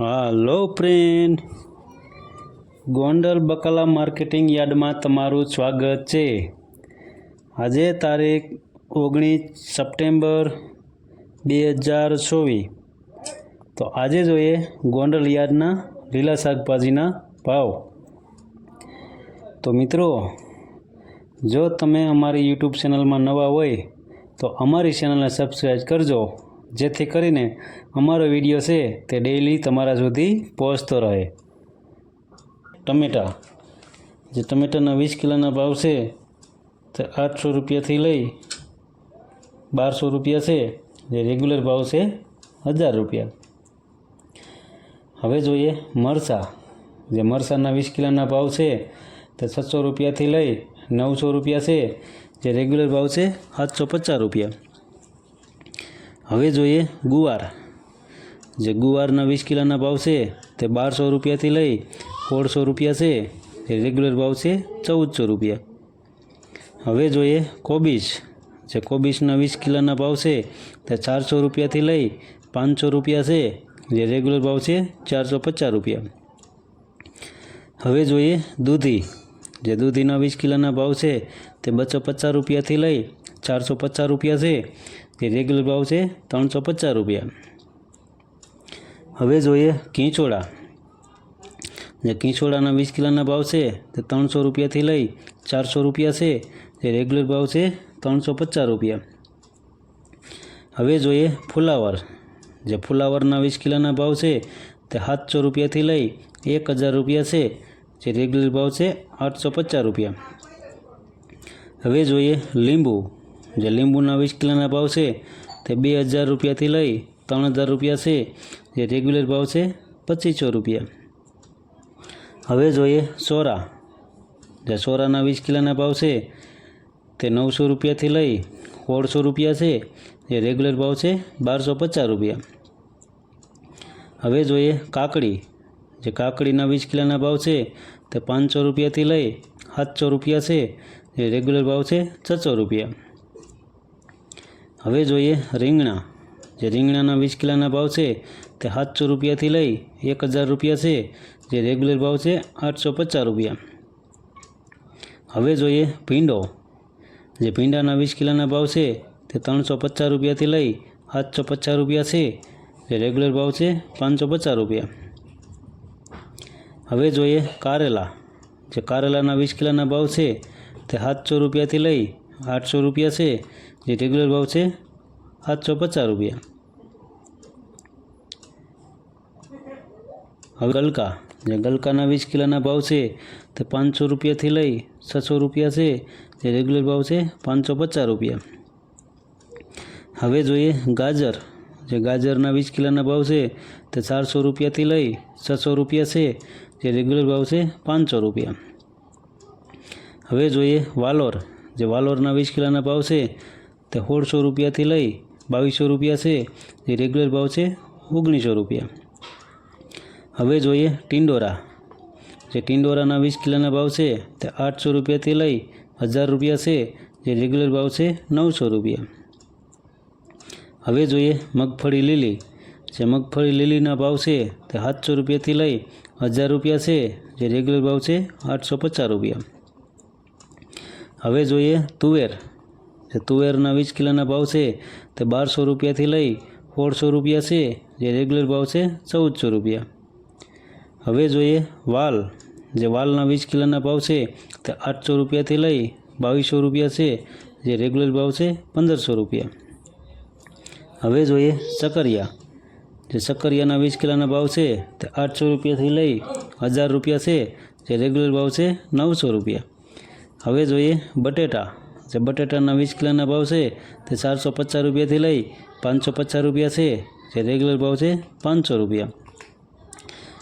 હાલો friend Gondal બકાલા marketing યાર્ડમાં તમારું સ્વાગત છે. આજે તારીખ ઓગણીસ સપ્ટેમ્બર બે હજાર ચોવીસ. તો આજે જોઈએ ગોંડલ યાર્ડના લીલા શાકભાજીના ભાવ. તો મિત્રો, જો તમે અમારી યુટ્યુબ ચેનલમાં નવા હોય, તો અમારી ચેનલને સબસ્ક્રાઈબ કરજો. જેથી કરીને અમારો વીડિયો છે તે ડેઈલી તમારા સુધી પહોંચતો રહે. ટમેટા. જે ટમેટાના વીસ કિલોના ભાવ છે, તે આઠસો રૂપિયાથી લઈ બારસો રૂપિયા છે, જે રેગ્યુલર ભાવ છે, હજાર રૂપિયા. હવે જોઈએ મરચાં. જે મરચાંના વીસ કિલોના ભાવ છે, તે છસો રૂપિયાથી લઈ નવસો રૂપિયા છે, જે રેગ્યુલર ભાવ છે સાતસો પચાસ રૂપિયા. હવે જોઈએ ગુવાર. જે ગુવારના વીસ કિલોના ભાવ છે, તે બારસો રૂપિયાથી લઈ સોળસો રૂપિયા છે જે રેગ્યુલર ભાવ છે ચૌદસો રૂપિયા. હવે જોઈએ કોબીજ. જે કોબીજના વીસ કિલોના ભાવ છે, તે ચારસો રૂપિયાથી લઈ પાંચસો રૂપિયા છે, જે રેગ્યુલર ભાવ છે ચારસો પચાસ રૂપિયા. હવે જોઈએ દૂધી. જે દૂધીના વીસ કિલોના ભાવ છે, તે બસો પચાસ રૂપિયાથી લઈ ચારસો પચાસ રૂપિયા છે જે રેગ્યુલર ભાવ છે ત્રણસો પચાસ રૂપિયા. હવે જોઈએ કીંચોડા જે કીંચોડાના વીસ કિલોના ભાવ છે તે ત્રણસો રૂપિયાથી લઈ ચારસો રૂપિયા છે. જે રેગ્યુલર ભાવ છે ત્રણસો પચાસ રૂપિયા. હવે જોઈએ ફુલાવર. જે ફુલાવરના વીસ કિલોના ભાવ છે તે સાતસો રૂપિયાથી લઈ એક હજાર રૂપિયા છે. જે રેગ્યુલર ભાવ છે આઠસો પચાસ રૂપિયા. હવે જોઈએ લીંબુ. જે લીંબુના વીસ કિલોના ભાવ છે, તે બે હજાર રૂપિયાથી લઈ ત્રણ હજાર રૂપિયા છે, જે રેગ્યુલર ભાવ છે, પચીસો રૂપિયા. હવે જોઈએ સોરા. જે સોરાના વીસ કિલોના ભાવ છે, તે નવસો રૂપિયાથી લઈ સોળસો રૂપિયા છે, જે રેગ્યુલર ભાવ છે, બારસો પચાસ રૂપિયા. હવે જોઈએ કાકડી. જે કાકડીના વીસ કિલોના ભાવ છે, તે પાંચસો રૂપિયાથી લઈ સાતસો રૂપિયા છે, જે રેગ્યુલર ભાવ છે, છસો રૂપિયા. હવે જોઈએ રીંગણા. જે રીંગણાના વીસ કિલોના ભાવ છે, તે સાતસો રૂપિયાથી લઈ એક હજાર રૂપિયા છે, જે રેગ્યુલર ભાવ છે આઠસો પચાસ રૂપિયા. હવે જોઈએ ભીંડો. જે ભીંડાના વીસ કિલોના ભાવ છે, તે ત્રણસો પચાસ રૂપિયાથી લઈ સાતસો પચાસ રૂપિયા છે, જે રેગ્યુલર ભાવ છે પાંચસો પચાસ રૂપિયા. હવે જોઈએ કારેલા. જે કારેલાના વીસ કિલોના ભાવ છે, તે સાતસો રૂપિયાથી લઈ આઠસો રૂપિયા છે જે રેગ્યુલર ભાવ છે સાતસો પચાસ રૂપિયા હવે ગલકા જે ગલકાના વીસ કિલોના ભાવ છે તે પાંચસો રૂપિયાથી લઈ છસો રૂપિયા છે જે રેગ્યુલર ભાવ છે પાંચસો પચાસ રૂપિયા હવે જોઈએ ગાજર જે ગાજરના વીસ કિલોના ભાવ છે તે ચારસો રૂપિયાથી લઈ છસો રૂપિયા છે જે રેગ્યુલર ભાવ છે પાંચસો રૂપિયા હવે જોઈએ વાલોર જે વાલોરના વીસ કિલોના ભાવ છે, તે સોળસો રૂપિયાથી લઈ બાવીસો રૂપિયા છે, જે રેગ્યુલર ભાવ છે, ઓગણીસો રૂપિયા. હવે જોઈએ ટિંડોરા. જે ટિંડોરાના વીસ કિલોના ભાવ છે, તે આઠસો રૂપિયાથી લઈ હજાર રૂપિયા છે, જે રેગ્યુલર ભાવ છે, નવસો રૂપિયા. હવે જોઈએ મગફળી લીલી. જે મગફળી લીલીના ભાવ છે, તે સાતસો રૂપિયાથી લઈ હજાર રૂપિયા છે, જે રેગ્યુલર ભાવ છે, આઠસો પચાસ રૂપિયા. હવે જોઈએ તુવેર. જે તુવેરના વીસ કિલોના ભાવ છે તે બારસો રૂપિયાથી લઈ સોળસો રૂપિયા છે, જે રેગ્યુલર ભાવ છે ચૌદસો રૂપિયા. હવે જોઈએ વાલ. જે વાલના વીસ કિલોના ભાવ છે તે આઠસો રૂપિયાથી લઈ બાવીસો રૂપિયા છે, જે રેગ્યુલર ભાવ છે પંદરસો રૂપિયા. હવે જોઈએ સકરિયા જે સકરિયાના વીસ કિલોના ભાવ છે તે આઠસો રૂપિયાથી લઈ હજાર રૂપિયા છે, જે રેગ્યુલર ભાવ છે નવસો રૂપિયા. હવે જોઈએ બટેટા. જે બટેટાના વીસ કિલોના ભાવ છે, તે ચારસો પચાસ રૂપિયાથી લઈ પાંચસો પચાસ રૂપિયા છે. જે રેગ્યુલર ભાવ છે, પાંચસો રૂપિયા.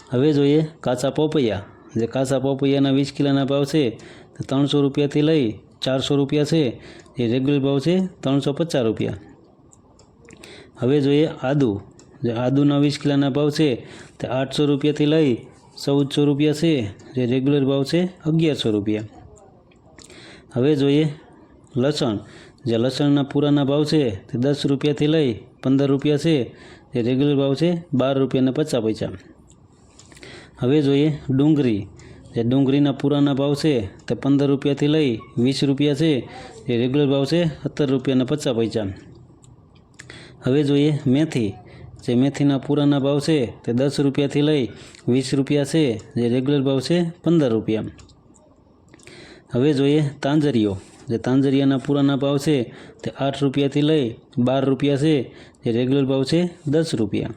હવે જોઈએ કાચા પોપૈયા. જે કાચા પોપૈયાના વીસ કિલોના ભાવ છે, તે ત્રણસો રૂપિયાથી લઈ ચારસો રૂપિયા છે. જે રેગ્યુલર ભાવ છે, ત્રણસો પચાસ રૂપિયા. હવે જોઈએ આદુ. જે આદુના વીસ કિલોના ભાવ છે, તે આઠસો રૂપિયાથી લઈ ચૌદસો રૂપિયા છે. જે રેગ્યુલર ભાવ છે, અગિયારસો રૂપિયા. હવે જોઈએ લસણ. જે લસણના પૂરાના ભાવ છે તે દસ રૂપિયાથી લઈ પંદર રૂપિયા છે. તે રેગ્યુલર ભાવ છે બાર રૂપિયાને પચાસ પૈસા. હવે જોઈએ ડુંગળી. જે ડુંગળીના પૂરાના ભાવ છે તે પંદર રૂપિયાથી લઈ વીસ રૂપિયા છે. એ રેગ્યુલર ભાવ છે સત્તર રૂપિયાને પચાસ પૈસા. હવે જોઈએ મેથી. જે મેથીના પૂરાના ભાવ છે તે દસ રૂપિયાથી લઈ વીસ રૂપિયા છે. જે રેગ્યુલર ભાવ છે પંદર રૂપિયા. હવે જોઈએ તાંજરીઓ. જે તાંજરિયાના પૂરાના ભાવ છે તે આઠ રૂપિયાથી લઈ બાર રૂપિયા છે. જે રેગ્યુલર ભાવ છે દસ રૂપિયા.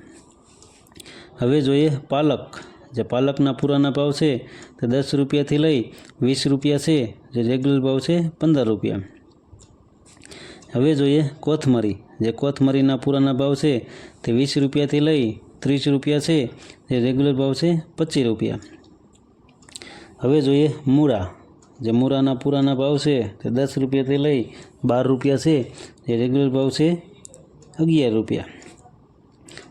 હવે જોઈએ પાલક. જે પાલકના પૂરાના ભાવ છે તે દસ રૂપિયાથી લઈ વીસ રૂપિયા છે. જે રેગ્યુલર ભાવ છે પંદર રૂપિયા. હવે જોઈએ કોથમરી. જે કોથમરીના પૂરાના ભાવ છે તે વીસ રૂપિયાથી લઈ ત્રીસ રૂપિયા છે. જે રેગ્યુલર ભાવ છે પચીસ રૂપિયા. હવે જોઈએ મૂળા. જે મૂળાના પૂરાના ભાવ છે તે દસ રૂપિયાથી લઈ બાર રૂપિયા છે, જે રેગ્યુલર ભાવ છે અગિયાર રૂપિયા.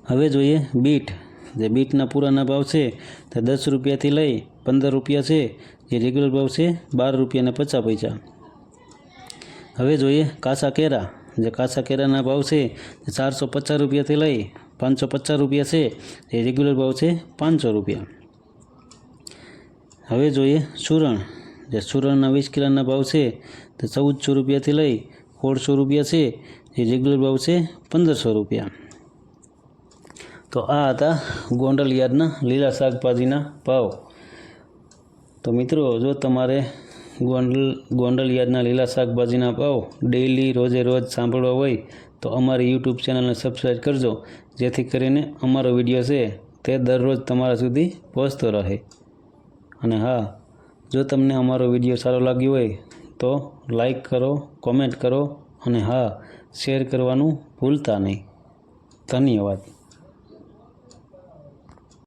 હવે જોઈએ બીટ. જે બીટના પૂરાના ભાવ છે તે દસ રૂપિયાથી લઈ પંદર રૂપિયા છે, જે રેગ્યુલર ભાવ છે બાર રૂપિયા અને પચાસ પૈસા. હવે જોઈએ કાસા કેરા. જે કાસા કેરાના ભાવ છે તે ચારસો પચાસ રૂપિયાથી લઈ પાંચસો પચાસ રૂપિયા છે, જે રેગ્યુલર ભાવ છે પાંચસો રૂપિયા. હવે જોઈએ સુરણ. જે સુરણના વીસ કિલોના ભાવ છે, તે ચૌદસો રૂપિયાથી લઈ સોળસો રૂપિયા છે, જે રેગ્યુલર ભાવ છે, પંદરસો રૂપિયા. તો આ હતા ગોંડલ યાર્ડના લીલા શાકભાજીના ભાવ. તો મિત્રો, જો તમારે ગોંડલ ગોંડલ યાર્ડના લીલા શાકભાજીના ભાવ ડેઈલી રોજે રોજ સાંભળવા હોય, તો અમારી યુટ્યુબ ચેનલને સબસ્ક્રાઈબ કરજો, જેથી કરીને અમારો વીડિયો છે, તે દરરોજ તમારા સુધી પહોંચતો રહે. અને હા જો તમને અમારો વીડિયો સારો લાગ્યો હોય તો લાઈક કરો કોમેન્ટ કરો અને હા શેર કરવાનું ભૂલતા નહીં. ધન્યવાદ.